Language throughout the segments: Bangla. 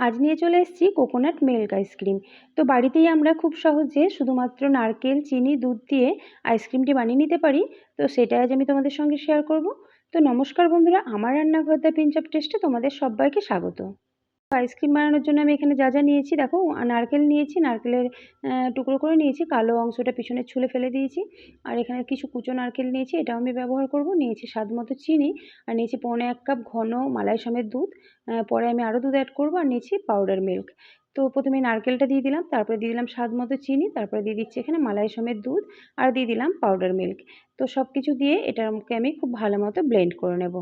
আজ নিয়ে চলে এসেছি কোকোনাট মিল্ক আইসক্রিম তো বাড়িতেই আমরা খুব সহজে শুধুমাত্র নারকেল, চিনি, দুধ দিয়ে আইসক্রিমটি বানিয়ে নিতে পারি। তো সেটাই আজ আমি তোমাদের সঙ্গে শেয়ার করব। তো নমস্কার বন্ধুরা, আমার রান্নাঘর দ্য পিঞ্চ অফ টেস্টে তোমাদের সবাইকে স্বাগত। আইসক্রিম বানানোর জন্য আমি এখানে যা যা নিয়েছি, দেখো নারকেল নিয়েছি, নারকেলের টুকরো করে নিয়েছি, কালো অংশটা পিছনে ছুলে ফেলে দিয়েছি, আর এখানে কিছু কুচো নারকেল নিয়েছি, এটাও আমি ব্যবহার করব, নিয়েছি স্বাদ মতো চিনি, আর নিয়েছি পৌনে এক কাপ ঘন মালাই সমেত দুধ পরে আমি আরও দুধ অ্যাড করব, আর নিয়েছি পাউডার মিল্ক তো প্রথমে নারকেলটা দিয়ে দিলাম, তারপরে দিয়ে দিলাম স্বাদ মতো চিনি, তারপরে দিয়ে দিচ্ছি এখানে মালাই সমেত দুধ, আর দিয়ে দিলাম পাউডার মিল্ক তো সব কিছু দিয়ে এটাকে আমি খুব ভালো মতো ব্লেন্ড করে নেব।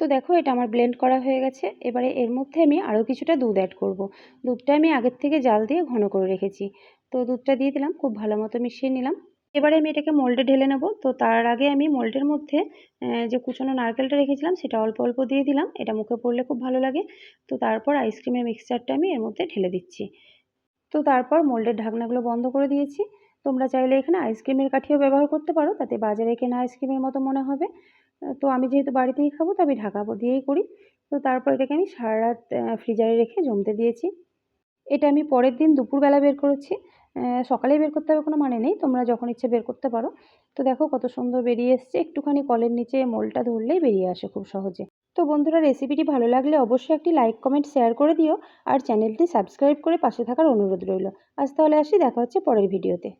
তো দেখো এটা আমার ব্লেন্ড করা হয়ে গেছে। এবারে এর মধ্যে আমি আরও কিছুটা দুধ অ্যাড করব। দুধটা আমি আগের থেকে জাল দিয়ে ঘন করে রেখেছি। তো দুধটা দিয়ে দিলাম, খুব ভালো মতো মিশিয়ে নিলাম। এবারে আমি এটাকে মোল্ডে ঢেলে নেব। তো তার আগে আমি মোল্ডের মধ্যে যে কুচনো নারকেলটা রেখেছিলাম, সেটা অল্প অল্প দিয়ে দিলাম। এটা মুখে পড়লে খুব ভালো লাগে। তো তারপর আইসক্রিমের মিক্সচারটা আমি এর মধ্যে ঢেলে দিচ্ছি। তো তারপর মোল্ডের ঢাকনাগুলো বন্ধ করে দিয়েছি। তোমরা চাইলে এখানে আইসক্রিমের কাঠিও ব্যবহার করতে পারো, তাতে বাজারে কেনা আইসক্রিমের মতো মনে হবে। তো আমি যেহেতু বাড়িতেই খাব, তো আমি ঢাকা দিয়েই করি। তো তারপর এটাকে আমি সারা রাত ফ্রিজারে রেখে জমতে দিয়েছি। এটা আমি পরের দিন দুপুরবেলা বের করেছি। সকালে বের করতে হবে কোনো মানে নেই, তোমরা যখন ইচ্ছে বের করতে পারো। তো দেখো কত সুন্দর বেরিয়ে এসছে। একটুখানি কলের নিচে মোলটা ধরলেই বেরিয়ে আসে খুব সহজে। তো বন্ধুরা রেসিপিটি ভালো লাগলে অবশ্যই একটি লাইক কমেন্ট শেয়ার করে দিও। আর চ্যানেলটি সাবস্ক্রাইব করে পাশে থাকার অনুরোধ রইল। আজ তাহলে আসি, দেখা হচ্ছে পরের ভিডিওতে